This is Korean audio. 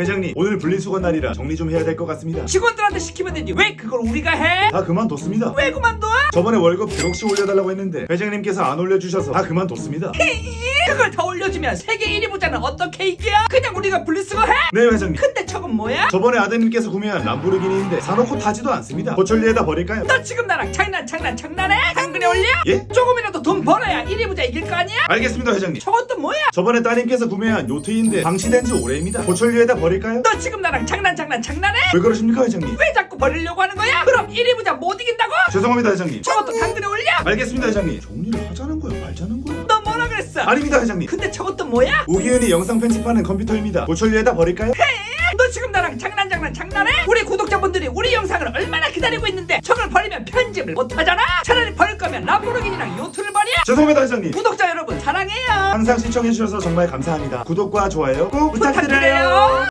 회장님 오늘 분리수거 날이라 정리 좀 해야 될 것 같습니다 직원들한테 시키면 되지 왜 그걸 우리가 해? 다 그만뒀습니다 왜 그만둬? 저번에 월급 100억씩 올려달라고 했는데 회장님께서 안 올려주셔서 다 그만뒀습니다 그걸 더 올려주면 세계 1위 부자는 어떤 케이크야? 그냥 우리가 분리수거 해? 네 회장님 근데 저건 뭐야? 저번에 아드님께서 구매한 람보르기니인데 사놓고 타지도 않습니다 고철리에다 버릴까요? 너 지금 나랑 장난 장난 장난해? 당근에 올려? 예? 조금이라도 돈 벌어야 1위 부자 이길 거 아니야? 알겠습니다 회장님 저건 또 뭐야? 저번에 따님께서 구매한 요트인데 방치된 지 오래입니다 고철리에다 버릴까요? 너 지금 나랑 장난 장난 장난해? 왜 그러십니까 회장님? 왜 자꾸 버리려고 하는 거야? 그럼 1위 부자 못 이긴다고? 죄송합니다 회장님 저것도 당근에 올려? 알겠습니다 회장님 정리를 하자는 거야 말자는 거야 너 뭐라 그랬어? 아닙니다 회장님 근데 저것도 뭐야? 우기은이 영상 편집하는 컴퓨터입니다 고철리에다 버릴까요? 너 지금 나랑 장난 장난 장난해? 우리 구독 자분들이 우리 영상을 얼마나 기다리고 있는데 저걸 버리면 편집을 못 하잖아? 차라리 버릴 거면 람보르기니랑 요트를 버려? 죄송합니다 회장님 구독자 여러분 사랑해요. 항상 시청해주셔서 정말 감사합니다 구독과 좋아요 꼭 부탁드려요. 부탁드려요